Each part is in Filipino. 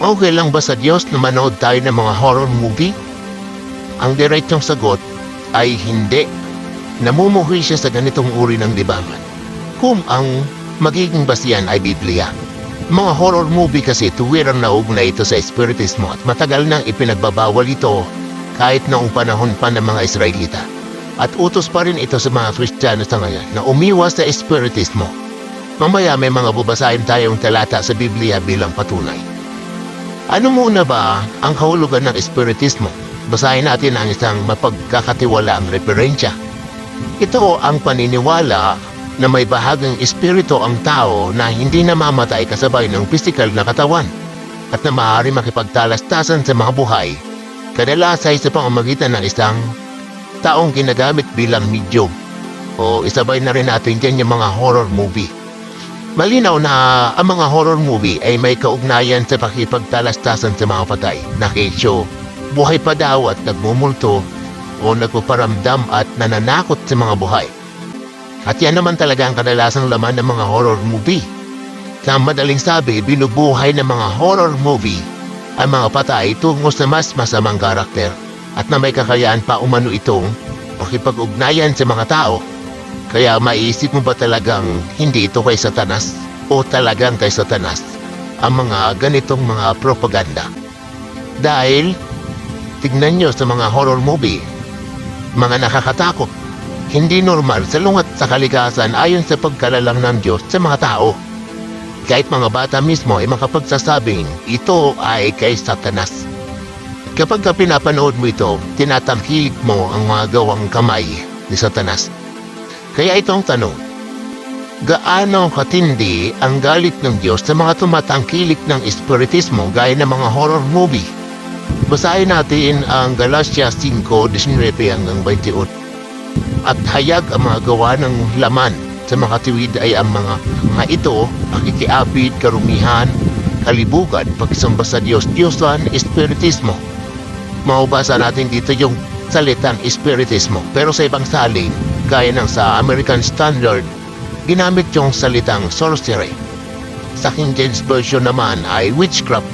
Okay lang ba sa Diyos na manood tayo ng mga horror movie? Ang diretsong sagot ay hindi. Namumuhi siya sa ganitong uri ng libangan. Kung ang magiging basihan ay Biblia. Mga horror movie kasi tuwirang naugnay ito sa Espiritismo at matagal nang ipinagbabawal ito kahit noong panahon pa ng mga Israelita. At utos pa rin ito sa mga Kristiyano sa ngayon na umiwas sa Espiritismo. Mamaya may mga bubasahin tayong talata sa Biblia bilang patunay. Ano muna ba ang kahulugan ng Espiritismo? Basahin natin ang isang mapagkakatiwalaang referensya. Ito ang paniniwala na may bahagang espiritu ang tao na hindi namamatay kasabay ng pisikal na katawan at na maaari makipagtalastasan sa mga buhay, kadalasay sa pamamagitan ng isang taong ginagamit bilang medium. O isabay na rin natin dyan yung mga horror movie. Malinaw na ang mga horror movie ay may kaugnayan sa pakipagtalastasan sa mga patay na kesyo buhay pa daw at nagmumulto o nagpaparamdam at nananakot sa mga buhay. At yan naman talaga ang kadalasang laman ng mga horror movie. Sa madaling sabi, binubuhay ng mga horror movie ang mga patay tungo sa mas masamang karakter at na may kakayahan pa umano itong makipag-ugnayan sa mga tao. Kaya maiisip mo ba talagang hindi ito kay Satanas o talagang kay Satanas ang mga ganitong mga propaganda? Dahil tignan nyo sa mga horror movie, mga nakakatakot, hindi normal sa lungat sa kalikasan ayon sa pagkalalang ng Diyos sa mga tao. Kahit mga bata mismo ay makapagsasabing ito ay kay Satanas. Kapag ka pinapanood mo ito, tinatangkilik mo ang mga gawang kamay ni Satanas. Kaya itong tanong, gaano katindi ang galit ng Diyos sa mga tumatangkilik ng espiritismo gaya ng mga horror movie? Basahin natin ang Galatia 5:19 hanggang 28. At hayag ang mga gawa ng laman sa mga tiwid ay ang mga mga ito, pakikiapid, karumihan, kalibugan, pagsamba sa Diyos, Diyosan, Espiritismo. Maubasa natin dito yung salitang Espiritismo. Pero sa ibang salin, gaya ng sa American Standard, ginamit yung salitang sorcery. Sa King James Version naman ay witchcraft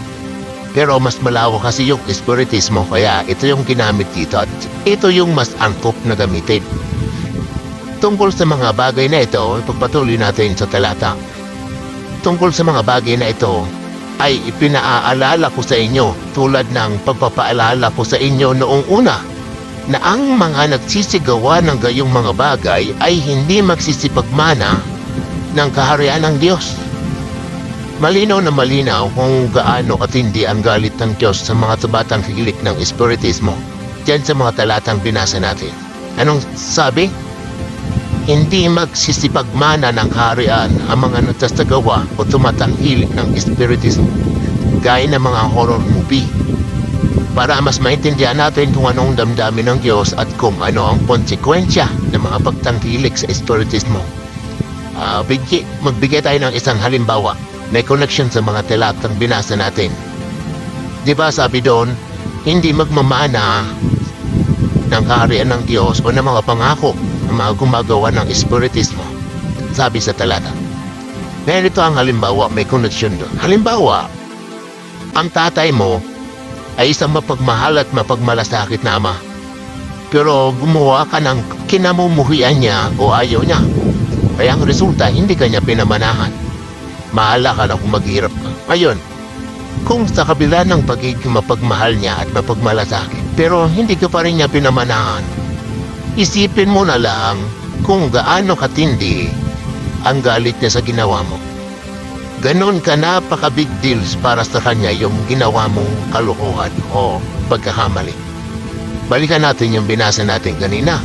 pero mas malawak kasi yung espiritismo kaya ito yung ginamit dito at ito yung mas angkop na gamitin. Tungkol sa mga bagay na ito, ipagpatuloy natin sa talata. Tungkol sa mga bagay na ito, ay ipinaaalala ko sa inyo tulad ng pagpapaalala ko sa inyo noong una na ang mga nagsisigawa ng gayong mga bagay ay hindi magsisipagmana ng kaharian ng Diyos. Malinaw na malinaw kung gaano katindi ang galit ng Diyos sa mga tubatang hilik ng espiritismo diyan sa mga talatang binasa natin. Anong sabi? Hindi magsisipagmana ng kaharian ang mga nagsasagawa o tumatanghilik ng espiritismo gaya ng mga horror movie para mas maintindihan natin kung anong damdamin ng Diyos at kung ano ang konsekwensya ng mga pagtangkilik sa espiritismo. Ah, bigyi, magbigay tayo ng isang halimbawa may connection sa mga talatang binasa natin. Di ba sabi doon, hindi magmamana ng kaharian ng Diyos o ng mga pangako ng mga gumagawa ng espiritismo. Sabi sa talata. Ganito ang halimbawa, may connection doon. Halimbawa, ang tatay mo ay isang mapagmahal at mapagmalasakit na ama. Pero gumawa ka ng kinamumuhian niya o ayaw niya. Kaya ang resulta, hindi ka niya pinamanahan mahala ka na kung maghirap ka. Ngayon, kung sa kabila ng pagiging mapagmahal niya at mapagmalasakit, pero hindi ka pa rin niya pinamanahan, isipin mo na lang kung gaano katindi ang galit niya sa ginawa mo. Ganon ka napaka-big deals para sa kanya yung ginawa mong kalukuhan o pagkakamali. Balikan natin yung binasa natin kanina.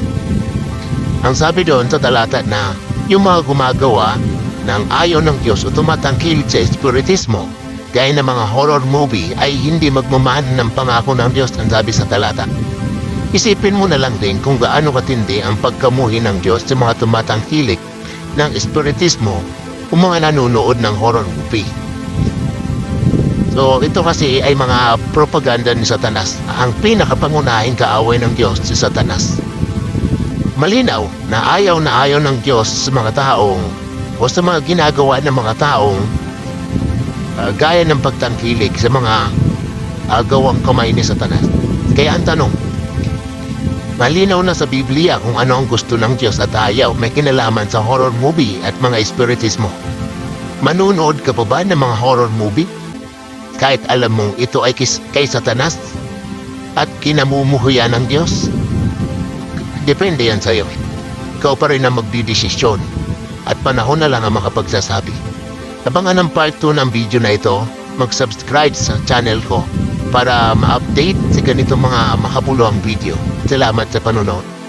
Ang sabi doon sa talata na yung mga gumagawa ng ayaw ng Diyos o tumatangkilik sa espiritismo gaya ng mga horror movie ay hindi magmamahal ng pangako ng Diyos ang sabi sa talata. Isipin mo na lang din kung gaano katindi ang pagkamuhi ng Diyos sa mga tumatangkilik ng espiritismo o mga nanonood ng horror movie. So ito kasi ay mga propaganda ni Satanas, ang pinakapangunahing kaaway ng Diyos si Satanas. Malinaw na ayaw na ayaw ng Diyos sa mga taong o sa mga ginagawa ng mga taong ah, gaya ng pagtangkilik sa mga ah, gawang kamay ni Satanas. Kaya ang tanong, malinaw na sa Biblia kung ano ang gusto ng Diyos at ayaw may kinalaman sa horror movie at mga espiritismo. Manunood ka pa ba ng mga horror movie? Kahit alam mong ito ay kis- kay Satanas at kinamumuhuyan ng Diyos? Depende yan sa'yo. Ikaw pa rin ang magdidesisyon at panahon na lang ang makapagsasabi. Abangan ang part 2 ng video na ito, mag-subscribe sa channel ko para ma-update sa ganitong mga makabuluhang video. Salamat sa panonood.